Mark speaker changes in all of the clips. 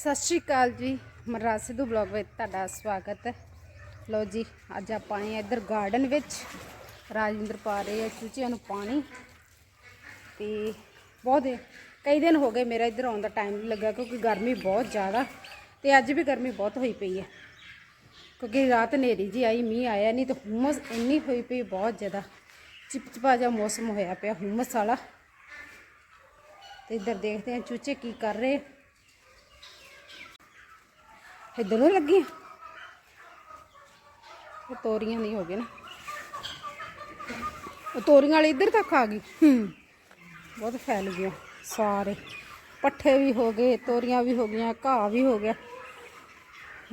Speaker 1: ਸਤਿ ਸ਼੍ਰੀ ਅਕਾਲ ਜੀ। ਮਨਰਾਜ ਸਿੱਧੂ ਬਲੌਗ ਵਿੱਚ ਤੁਹਾਡਾ ਸਵਾਗਤ ਹੈ। ਲੋ ਜੀ, ਅੱਜ ਆਪਾਂ ਆਏ ਹਾਂ ਇੱਧਰ ਗਾਰਡਨ ਵਿੱਚ। ਰਾਜਿੰਦਰ ਪਾ ਰਹੇ ਆ ਚੂਚਿਆਂ ਨੂੰ ਪਾਣੀ। ਤੇ ਬਹੁਤ ਕਈ ਦਿਨ ਹੋ ਗਏ ਮੇਰਾ ਇੱਧਰ ਆਉਣ ਦਾ ਟਾਈਮ ਨਹੀਂ ਲੱਗਾ ਕਿਉਂਕਿ ਗਰਮੀ ਬਹੁਤ ਜ਼ਿਆਦਾ ਤੇ ਅੱਜ ਵੀ ਗਰਮੀ ਬਹੁਤ ਹੋਈ ਪਈ ਹੈ। ਕਿਉਂਕਿ ਰਾਤ ਹਨੇਰੀ ਜੀ ਆਈ, ਮੀਂਹ ਆਇਆ ਨਹੀਂ ਤੇ ਹੁਮਸ ਇੰਨੀ ਹੋਈ ਪਈ, ਬਹੁਤ ਜ਼ਿਆਦਾ। ਚਿਪਚਿਪਾ ਜਿਹਾ ਮੌਸਮ ਹੋਇਆ ਪਿਆ ਹੁਮਸ ਵਾਲਾ। ਤੇ ਇੱਧਰ ਦੇਖਦੇ ਹਾਂ ਚੂਚੇ ਕੀ ਕਰ ਰਹੇ। ਇੱਧਰ ਨੂੰ ਲੱਗੀਆਂ ਉਹ ਤੋਰੀਆਂ ਨਹੀਂ ਹੋ ਗਏ ਨਾ। ਉਹ ਤੋਰੀਆਂ ਵਾਲੀ ਇੱਧਰ ਤੱਕ ਆ ਗਈ। ਹੂੰ। ਬਹੁਤ ਫੈਲ ਗਿਆ ਸਾਰੇ। ਪੱਠੇ ਵੀ ਹੋ ਗਏ, ਤੋਰੀਆਂ ਵੀ ਹੋ ਗਈਆਂ, ਘਾਹ ਵੀ ਹੋ ਗਿਆ।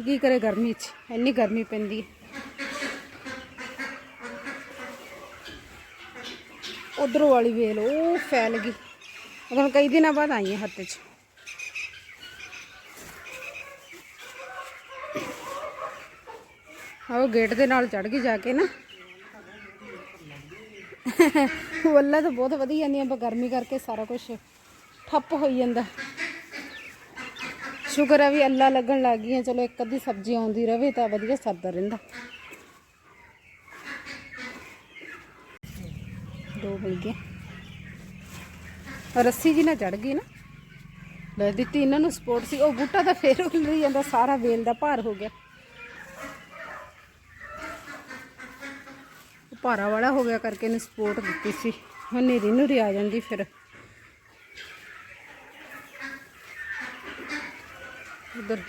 Speaker 1: ਕੀ ਕਰੇ ਗਰਮੀ 'ਚ? ਇੰਨੀ ਗਰਮੀ ਪੈਂਦੀ ਹੈ। ਉਧਰੋਂ ਵਾਲੀ ਵੇਲ ਉਹ ਫੈਲ ਗਈ। ਹੁਣ ਕਈ ਦਿਨਾਂ ਬਾਅਦ ਆਈ ਹੈ ਹੱਥ 'ਚ। ਆਹ ਉਹ ਗੇਟ ਦੇ ਨਾਲ ਚੜ ਗਈ ਜਾ ਕੇ ਨਾ। ਵੱਲਾ ਤਾਂ ਬਹੁਤ ਵਧੀਆ ਜਾਂਦੀਆਂ ਪਰ ਗਰਮੀ ਕਰਕੇ ਸਾਰਾ ਕੁਝ ਠੱਪ ਹੋਈ ਜਾਂਦਾ। ਸ਼ੁਕਰ ਆ ਵੀ ਅੱਲਾ ਲੱਗਣ ਲੱਗ ਗਈਆਂ, ਚਲੋ ਇੱਕ ਅੱਧੀ ਸਬਜ਼ੀ ਆਉਂਦੀ ਰਵੇ ਤਾਂ ਵਧੀਆ ਸਰਦਾ ਰਹਿੰਦਾ। ਦੋ ਮਿਲ ਗਏ ਰੱਸੀ ਜੀ ਨਾਲ ਚੜ ਗਈ ਨਾ। ਲੈ ਦਿੱਤੀ ਇਹਨਾਂ ਨੂੰ ਸਪੋਰਟ ਸੀ, ਉਹ ਬੂਟਾ ਤਾਂ ਫੇਰ ਉੱਲਰੀ ਜਾਂਦਾ, ਸਾਰਾ ਵੇਲ ਦਾ ਭਾਰ ਹੋ ਗਿਆ। ਭਾਰਾ ਵਾਲਾ ਹੋ ਗਿਆ ਕਰਕੇ ਇਹਨੂੰ ਸਪੋਰਟ ਦਿੱਤੀ ਸੀ। ਹੁਣ ਨੇਰੀ ਨੂਰੀ ਆ ਜਾਂਦੀ ਫਿਰ। ਉਧਰ।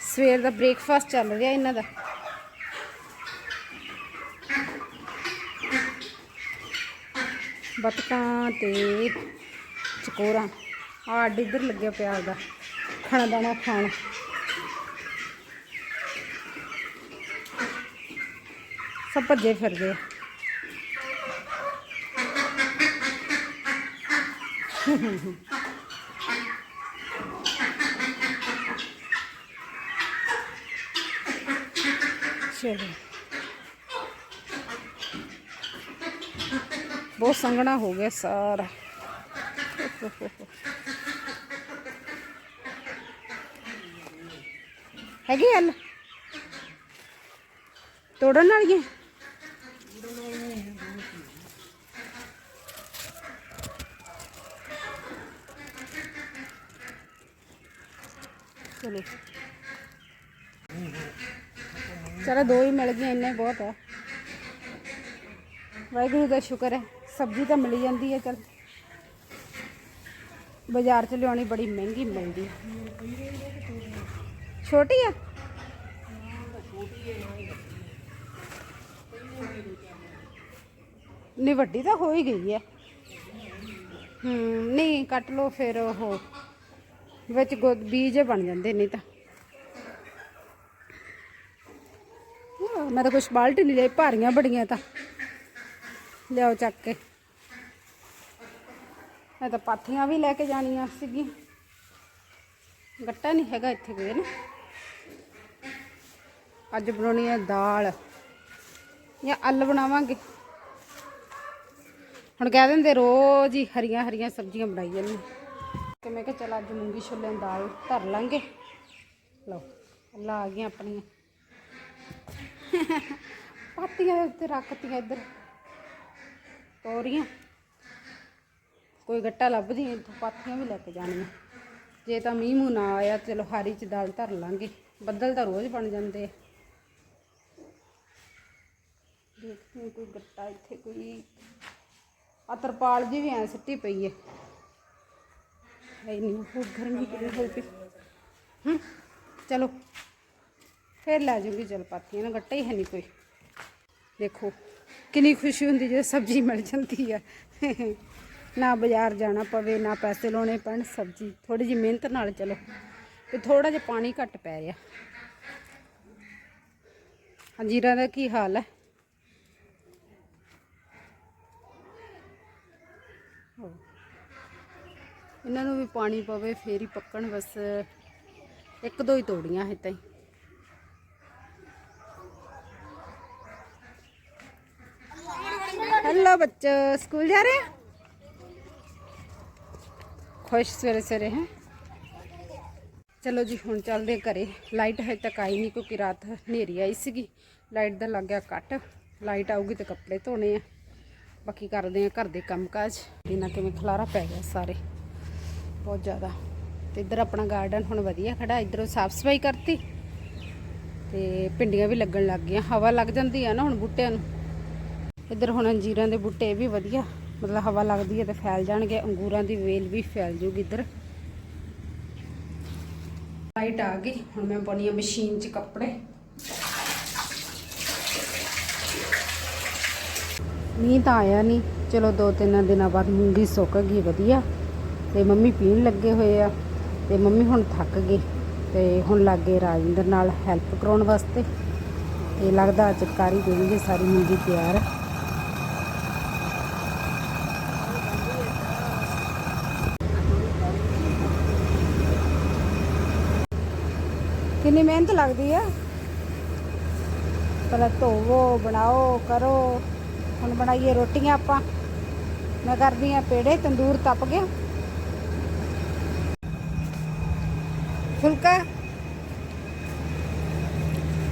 Speaker 1: ਸਵੇਰ ਦਾ ਬ੍ਰੇਕਫਾਸਟ ਚੱਲ ਰਿਹਾ ਇਹਨਾਂ ਦਾ। ਬਤਕਾਂ ਤੇ ਚਕੋਰਾ। ਆ ਅੱਡ ਇੱਧਰ ਲੱਗਿਆ ਪਿਆ ਉਹਦਾ। ਖਾਣਾ ਦਾਣਾ ਖਾਣ। ਸਭ ਭੱਜੇ ਫਿਰਦੇ ਆ। ਚਲੋ। ਬਹੁਤ ਸੰਘਣਾ ਹੋ ਗਿਆ ਸਾਰਾ। ਹੈਗੀ ਹਲ ਤੋੜਨ ਵਾਲੀਆਂ? ਚਲੋ। ਚਲੋ ਦੋ ਹੀ ਮਿਲ ਗਈਆਂ, ਇੰਨੇ ਬਹੁਤ ਹੈ ਵਾਹਿਗੁਰੂ ਦਾ ਸ਼ੁਕਰ ਹੈ, ਸਬਜ਼ੀ ਤਾਂ ਮਿਲ ਜਾਂਦੀ ਹੈ, ਚਲ। ਬਾਜ਼ਾਰ ਚ ਲਿਆਉਣੀ ਬੜੀ ਮਹਿੰਗੀ ਮਿਲਦੀ ਹੈ। ਛੋਟੀ ਆ? ਨਹੀਂ, ਵੱਡੀ ਤਾਂ ਹੋ ਹੀ ਗਈ ਹੈ। ਹੂੰ, ਨਹੀਂ, ਕੱਟ ਲਓ ਫਿਰ ਉਹ ਵਿੱਚ ਗੋ- ਬੀਜ ਬਣ ਜਾਂਦੇ ਨਹੀਂ ਤਾਂ। ਮੈਂ ਤਾਂ ਕੁਛ ਬਾਲਟੀ ਨਹੀਂ ਲਈ, ਭਾਰੀਆਂ ਬੜੀਆਂ ਤਾਂ। ਲਿਆਓ ਚੱਕ ਕੇ। ਮੈਂ ਤਾਂ ਪਾਥੀਆਂ ਵੀ ਲੈ ਕੇ ਜਾਣੀਆਂ ਸੀਗੀ ਗੱਟਾ ਨਹੀਂ ਹੈਗਾ ਇੱਥੇ ਕੋਈ ਨਾ। ਅੱਜ ਬਣਾਉਣੀ ਹੈ ਦਾਲ। ਜਾਂ ਅੱਲ ਬਣਾਵਾਂਗੇ। ਹੁਣ ਕਹਿ ਦਿੰਦੇ ਰੋਜ਼ ਹੀ ਹਰੀਆਂ ਹਰੀਆਂ ਸਬਜ਼ੀਆਂ ਬਣਾਈ ਜਾਂਦੇ ਤੇ ਮੈਂ ਕਿਹਾ ਚਲ ਅੱਜ ਮੂੰਗੀ ਛੋਲੇ ਦੀ ਦਾਲ ਧਰ ਲਾਂਗੇ। ਲਓ ਅੱਲਾ ਆ ਗਈਆਂ ਆਪਣੀਆਂ। ਪਾਤੀਆਂ ਦੇ ਉੱਤੇ ਰੱਖਤੀਆਂ ਇੱਧਰ। ਤੋਰੀਆਂ। ਕੋਈ ਗੱਟਾ ਲੱਭਦੀ ਇੱਥੋਂ ਪਾਥੀਆਂ ਵੀ ਲੈ ਕੇ ਜਾਣੀਆਂ। ਜੇ ਤਾਂ ਮੀਂਹ ਮੂੰਹ ਨਾ ਆਇਆ, ਚਲੋ ਹਾਰੀ ਚ ਦਾਲ ਧਰ ਲਾਂਗੇ। ਬੱਦਲ ਤਾਂ ਰੋਜ਼ ਬਣ ਜਾਂਦੇ ਆ। ਦੇਖਦੇ ਕੋਈ ਗੱਟਾ ਇੱਥੇ ਕੋਈ ਆ ਤਰਪਾਲ ਜੀ ਵੀ ਐ ਸਿੱਟੀ ਪਈ ਹੈ ਨਹੀਂ ਉਹ ਗਰਮੀ ਕਿੰਨੀ ਹੋਈ ਪਈ ਹੂੰ, ਚਲੋ, ਫੇਰ ਲੈ ਜੂਗੀ ਜਲ ਪਾਤੀਆਂ ਨਾ ਗੱਟਾ ਹੀ ਹੈ ਨਹੀਂ ਕੋਈ। ਦੇਖੋ, ਕਿੰਨੀ ਖੁਸ਼ੀ ਹੁੰਦੀ ਜੇ ਸਬਜ਼ੀ ਮਿਲ ਜਾਂਦੀ ਆ। ਨਾ ਬਾਜ਼ਾਰ ਜਾਣਾ ਪਵੇ, ਨਾ ਪੈਸੇ ਲਾਉਣੇ ਪੈਣ, ਸਬਜ਼ੀ ਥੋੜੀ ਜਿਹੀ ਮਿਹਨਤ ਨਾਲ ਚਲੋ। ਤੇ ਥੋੜਾ ਜਿਹਾ ਪਾਣੀ ਘੱਟ ਪੈ ਰਿਹਾ। ਅੰਜੀਰਾਂ ਦਾ ਕੀ ਹਾਲ ਹੈ? ਇਹਨਾਂ ਨੂੰ ਵੀ ਪਾਣੀ ਪਵੇ, ਫੇਰ ਹੀ ਪੱਕਣ, ਬਸ ਇੱਕ ਦੋ ਹੀ ਤੋੜੀਆਂ ਹੈ ਤਾਂ ਹੀ ਹੈਲੋ ਬੱਚੋ, ਸਕੂਲ ਜਾ ਰਹੇ ਆ ਖੁਸ਼ ਸਵੇਰੇ ਸਵੇਰੇ, ਹੈ? ਚਲੋ ਜੀ, ਹੁਣ ਚੱਲਦੇ ਘਰੇ। ਲਾਈਟ ਹਜੇ ਤੱਕ ਆਈ ਨਹੀਂ, ਕਿਉਂਕਿ ਰਾਤ ਹਨੇਰੀ ਆਈ ਸੀਗੀ। ਲਾਈਟ ਦਾ ਲੱਗ ਗਿਆ ਕੱਟ। ਲਾਈਟ ਆਊਗੀ ਤੇ ਕੱਪੜੇ ਧੋਣੇ ਆ। ਬਾਕੀ ਕਰਦੇ ਆ ਘਰ ਦੇ ਕੰਮਕਾਜ। ਇਹਨਾਂ ਕਿਵੇਂ ਖਲਾਰਾ ਪੈ ਗਿਆ ਸਾਰੇ। ਬਹੁਤ ਜ਼ਿਆਦਾ। ਤੇ ਇੱਧਰ ਆਪਣਾ ਗਾਰਡਨ ਹੁਣ ਵਧੀਆ ਖੜਾ, ਇੱਧਰੋਂ ਸਾਫ਼ ਸਫ਼ਾਈ ਕਰਤੀ। ਤੇ ਪਿੰਡੀਆਂ ਵੀ ਲੱਗਣ ਲੱਗ ਗਈਆਂ। ਹਵਾ ਲੱਗ ਜਾਂਦੀ ਆ ਨਾ ਹੁਣ ਬੂਟਿਆਂ ਨੂੰ। ਇੱਧਰ ਹੁਣ ਅੰਜੀਰਾਂ ਦੇ ਬੂਟੇ ਵੀ ਵਧੀਆ। ਮਤਲਬ ਹਵਾ ਲੱਗਦੀ ਹੈ ਤੇ ਫੈਲ ਜਾਣਗੇ। ਅੰਗੂਰਾਂ ਦੀ ਵੇਲ ਵੀ ਫੈਲ ਜੂਗੀ ਇੱਧਰ। ਲਾਈਟ ਆ ਗਈ। ਹੁਣ ਮੈਂ ਪਾਉਣੀ ਆ ਮਸ਼ੀਨ 'ਚ ਕੱਪੜੇ। ਮੀਂਹ ਤਾਂ ਆਇਆ ਨਹੀਂ ਚਲੋ ਦੋ ਤਿੰਨ ਦਿਨਾਂ ਬਾਅਦ ਮੂੰਗੀ ਸੁੱਕ ਗਈ, ਵਧੀਆ। ਤੇ ਮੰਮੀ ਪੀਣ ਲੱਗੇ ਹੋਏ ਆ ਤੇ ਮੰਮੀ ਹੁਣ ਥੱਕ ਗਏ ਤੇ ਹੁਣ ਲੱਗੇ ਰਾਜਿੰਦਰ ਨਾਲ ਹੈਲਪ ਕਰਾਉਣ ਵਾਸਤੇ ਇਹ ਲੱਗਦਾ ਅੱਜ ਦੇਣਗੇ ਸਾਰੀ ਮੂੰਗੀ ਤਿਆਰ ਹੈ ਕਿੰਨੀ ਮਿਹਨਤ ਲੱਗਦੀ ਆ? ਪਹਿਲਾਂ ਧੋਵੋ, ਬਣਾਓ, ਕਰੋ। ਹੁਣ ਬਣਾਈਏ ਰੋਟੀਆਂ ਆਪਾਂ। ਮੈਂ ਕਰਦੀ ਆ ਪੇੜੇ, ਤੰਦੂਰ ਤਪ ਗਿਆ। ਫੁਲਕਾ।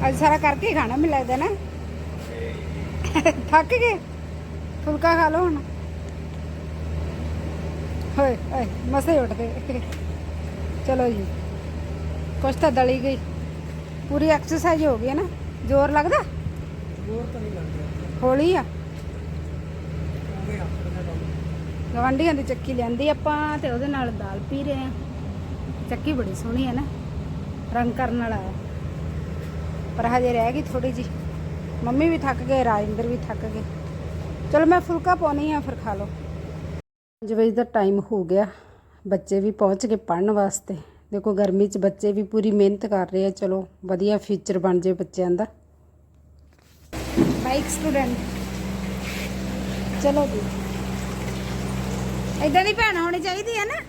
Speaker 1: ਅੱਜ ਸਾਰਾ ਕਰਕੇ ਖਾਣਾ ਮੈਨੂੰ ਲੱਗਦਾ ਨਾ। ਥੱਕ ਗਏ। ਫੁਲਕਾ ਖਾ ਲਓ ਹੁਣ। ਹੋਏ ਹੋਏ ਮਸੇ ਉੱਠਦੇ। ਚਲੋ ਜੀ। ਕੁਛ ਤਾਂ ਦਲੀ ਗਈ। ਪੂਰੀ ਐਕਸਰਸਾਈਜ਼ ਹੋ ਗਈ ਹੈ ਨਾ। ਜ਼ੋਰ ਲੱਗਦਾ?
Speaker 2: ਜ਼ੋਰ ਤਾਂ ਨਹੀਂ ਲੱਗਦਾ।
Speaker 1: ਹੌਲੀ ਆ। ਗਵਾਂਢੀਆਂ ਦੀ ਚੱਕੀ ਲਿਆਂਦੀ ਆਪਾਂ ਤੇ ਉਹਦੇ ਨਾਲ ਦਾਲ ਪੀ ਰਹੇ ਆ ਚੱਕੀ ਬੜੀ ਸੋਹਣੀ ਹੈ ਨਾ, ਰੰਗ ਕਰਨ ਵਾਲਾ ਹੈ। ਪਰ ਹਜੇ ਰਹਿ ਗਈ ਥੋੜੀ ਜੀ ਮੰਮੀ ਵੀ ਥੱਕ ਗਏ, ਰਾਜਿੰਦਰ ਵੀ ਥੱਕ ਗਏ। ਚਲੋ ਮੈਂ ਫੁਲਕਾ ਪਾਉਣੀ ਆ, ਫਿਰ ਖਾ ਲਓ। 5 ਵਜੇ ਦਾ ਟਾਈਮ ਹੋ ਗਿਆ। ਬੱਚੇ ਵੀ ਪਹੁੰਚ ਗਏ ਪੜਨ ਵਾਸਤੇ। ਦੇਖੋ ਗਰਮੀ 'ਚ ਬੱਚੇ ਵੀ ਪੂਰੀ ਮਿਹਨਤ ਕਰ ਰਹੇ ਆ। ਚਲੋ ਵਧੀਆ ਫਿਊਚਰ ਬਣ ਜੇ ਬੱਚਿਆਂ ਦਾ। ਬਾਈਕ ਸਟੂਡੈਂਟ ਚਲੋ ਜੀ। ਇਦਾਂ ਦੀ ਭੈਣ ਹੋਣੀ ਚਾਹੀਦੀ ਹੈ ਨਾ?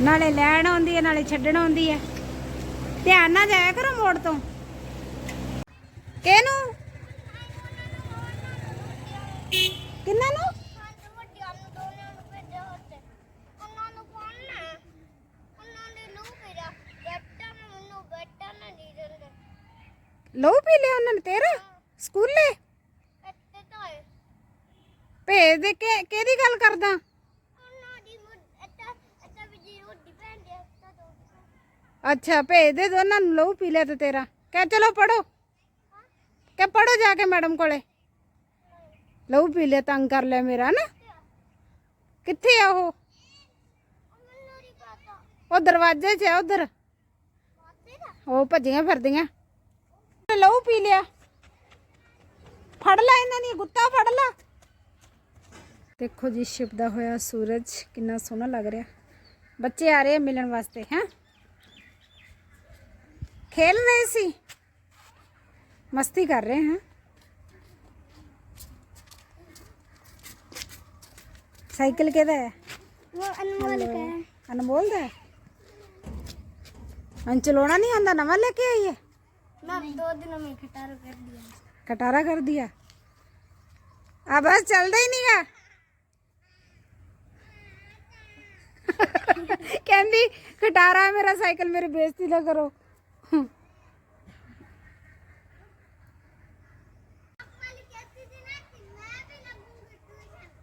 Speaker 1: ਨਾਲੇ ਲੈਣ ਆਉਂਦੀ ਹੈ ਨਾਲੇ ਛੱਡਣ ਆਉਂਦੀ ਹੈ। ਧਿਆਨ ਨਾਲ ਜਾਇਆ ਕਰੋ ਮੋੜ ਤੋਂ। ਕਿਹਨੂੰ? ਕਿੰਨਾਂ ਨੂੰ? ਲਹੂ ਪੀ ਲਿਆ ਉਹਨਾਂ ਨੇ ਤੇਰਾ? ਸਕੂਲੇ? ਭੇਜ ਦੇ ਕੇ ਕਿਹਦੀ ਗੱਲ ਕਰਦਾ? ਅੱਛਾ, ਭੇਜ ਦੇ ਦੋਨਾਂ ਨੂੰ ਲਹੂ ਪੀ ਲਿਆ ਤੇ ਤੇਰਾ। ਕਹਿ, ਚਲੋ ਪੜੋ ਕਹਿ ਪੜੋ ਜਾ ਕੇ ਮੈਡਮ ਕੋਲੇ। ਲਹੂ ਪੀ ਲਿਆ ਤੰਗ ਕਰ ਲਿਆ ਮੇਰਾ ਨਾ ਕਿੱਥੇ ਆ ਉਹ? ਉਹ ਦਰਵਾਜ਼ੇ 'ਚ ਆ, ਉਧਰ। ਉਹ ਭੱਜੀਆਂ ਫਿਰਦੀਆਂ। ਲਹੂ ਪੀ ਲਿਆ ਫੜ ਲੈ ਇਹਨਾਂ ਦੀ ਗੁੱਤਾ ਫੜ ਲੈ। ਦੇਖੋ ਜੀ, ਛਿਪਦਾ ਹੋਇਆ ਸੂਰਜ ਕਿੰਨਾ ਸੋਹਣਾ ਲੱਗ ਰਿਹਾ। ਬੱਚੇ ਆ ਰਹੇ ਆ ਮਿਲਣ ਵਾਸਤੇ, ਹੈ? ਖੇਲ ਰਹੇ ਸੀ ਮਸਤੀ ਕਰ ਰਹੇ हैं ਸਾਈਕਲ ਕਿਹਦਾ ਹੈ ਅਨਮੋਲ ਦਾ ਹੈ ਅਨ ਚਲਾਉਣਾ ਨਹੀਂ ਆਂਦਾ ਨਵਾਂ ਲੈ ਕੇ ਆਈ ਹੈ
Speaker 3: दो दिनों में खटारा कर दिया
Speaker 1: कटारा कर दिया अब बस चलता ही नहीं गा ਕਹਿੰਦੀ ਖਟਾਰਾ ਹੈ ਮੇਰਾ ਸਾਈਕਲ ਮੇਰੀ ਬੇਇੱਜ਼ਤੀ ਨਾ ਕਰੋ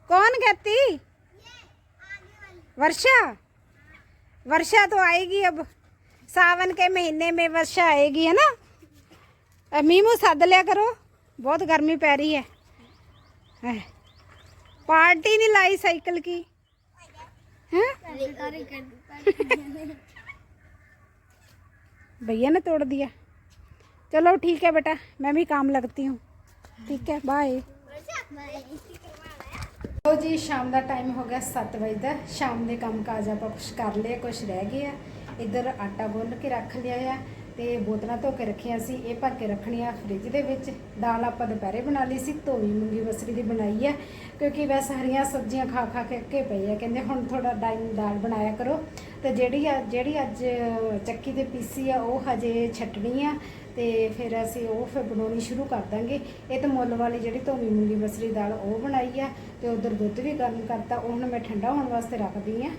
Speaker 1: कौन कहती? वर्षा। वर्षा तो आएगी अब। सावन के महीने में वर्षा आएगी है ना? मीमू सद लिया करो। बहुत गर्मी पै रही है, पार्टी नहीं लाई साइकिल की। है? भैया ने तोड़ दिया चलो ठीक है बेटा मैं भी काम लगती हूँ ठीक है बाय ਲੋ ਜੀ ਸ਼ਾਮ ਦਾ ਟਾਈਮ ਹੋ ਗਿਆ 7 ਵਜੇ ਦਾ ਸ਼ਾਮ ਦੇ ਕੰਮ ਕਾਜ ਆਪਾਂ ਕੁਝ ਕਰ ਲਿਆ ਕੁਝ ਰਹਿ ਗਏ ਆ ਇੱਧਰ ਆਟਾ ਗੁੰਨ ਕੇ ਰੱਖ ਲਿਆ ਆ ਤੇ ਬੋਤਲਾਂ ਧੋ ਕੇ ਰੱਖੀਆਂ ਸੀ ਇਹ ਭਰ ਕੇ ਰੱਖਣੀਆਂ ਫ੍ਰਿਜ ਦੇ ਵਿੱਚ ਦਾਲ ਆਪਾਂ ਦੁਪਹਿਰੇ ਬਣਾ ਲਈ ਸੀ ਧੋਵੀ ਮੂੰਗੀ ਮਸਰੀ ਦੀ ਬਣਾਈ ਆ ਕਿਉਂਕਿ ਵੈਸੇ ਹਰੀਆਂ ਸਬਜ਼ੀਆਂ ਖਾ ਖਾ ਕੇ ਅੱਕੇ ਪਈ ਆ ਕਹਿੰਦੇ ਹੁਣ ਥੋੜਾ ਟਾਈਮ ਦਾਲ ਬਣਾਇਆ ਕਰੋ ਤੇ ਜਿਹੜੀ ਆ ਜਿਹੜੀ ਅੱਜ ਚੱਕੀ ਤੇ ਪੀਸੀ ਆ, ਉਹ ਹਜੇ ਛੱਟਣੀ ਆ ਤੇ ਫਿਰ ਅਸੀਂ ਉਹ ਫਿਰ ਬਣਾਉਣੀ ਸ਼ੁਰੂ ਕਰ ਦਾਂਗੇ। ਇਹ ਤਾਂ ਮੁੱਲ ਵਾਲੀ ਜਿਹੜੀ ਧੋਵੀ ਮੂੰਗੀ ਮਸਰੀ ਦਾਲ ਉਹ ਬਣਾਈ ਆ ਤੇ ਉਧਰ ਦੁੱਧ ਵੀ ਗਰਮ ਕਰਤਾ। ਉਹ ਹੁਣ ਮੈਂ ਠੰਡਾ ਹੋਣ ਵਾਸਤੇ ਰੱਖਦੀ ਆ।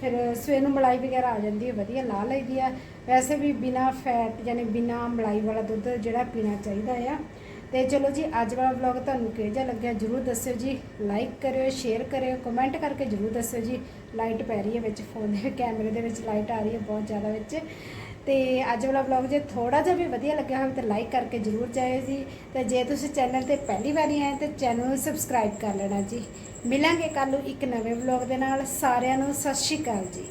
Speaker 1: ਫਿਰ ਸਵੇਰ ਨੂੰ ਮਲਾਈ ਵਗੈਰਾ ਆ ਜਾਂਦੀ ਹੈ ਵਧੀਆ ਲਾ ਲਈਦੀ ਆ। ਵੈਸੇ ਵੀ ਬਿਨਾ ਫੈਟ ਯਾਨੀ ਬਿਨਾ ਮਲਾਈ ਵਾਲਾ ਦੁੱਧ ਜਿਹੜਾ ਪੀਣਾ ਚਾਹੀਦਾ ਆ ਤੇ ਚਲੋ ਜੀ, ਅੱਜ ਵਾਲਾ ਵਲੌਗ ਤੁਹਾਨੂੰ ਕਿਹੋ ਜਿਹਾ ਲੱਗਿਆ ਜਰੂਰ ਦੱਸਿਓ ਜੀ। ਲਾਈਕ ਕਰਿਓ ਸ਼ੇਅਰ ਕਰਿਓ ਕਮੈਂਟ ਕਰਕੇ ਜਰੂਰ ਦੱਸਿਓ ਜੀ। ਲਾਈਟ ਪੈ ਰਹੀ ਹੈ ਵਿੱਚ ਫੋਨ ਦੇ ਕੈਮਰੇ ਦੇ ਵਿੱਚ ਲਾਈਟ ਆ ਰਹੀ ਹੈ ਬਹੁਤ ਜ਼ਿਆਦਾ ਵਿੱਚ। ਤੇ ਅੱਜ ਵਾਲਾ ਵਲੌਗ ਜੇ ਥੋੜਾ ਜਿਹਾ ਵੀ ਵਧੀਆ ਲੱਗਿਆ ਹੋਵੇ ਤਾਂ ਲਾਈਕ ਕਰਕੇ ਜਰੂਰ ਜਾਇਓ ਜੀ। ਤੇ ਜੇ ਤੁਸੀਂ ਚੈਨਲ ਤੇ ਪਹਿਲੀ ਵਾਰੀ ਆਏ ਤਾਂ ਚੈਨਲ ਨੂੰ ਸਬਸਕ੍ਰਾਈਬ ਕਰ ਲੈਣਾ ਜੀ। ਮਿਲਾਂਗੇ ਕੱਲ ਨੂੰ ਇੱਕ ਨਵੇਂ ਵਲੌਗ ਦੇ ਨਾਲ। ਸਾਰਿਆਂ ਨੂੰ ਸਤਿ ਸ਼੍ਰੀ ਅਕਾਲ ਜੀ।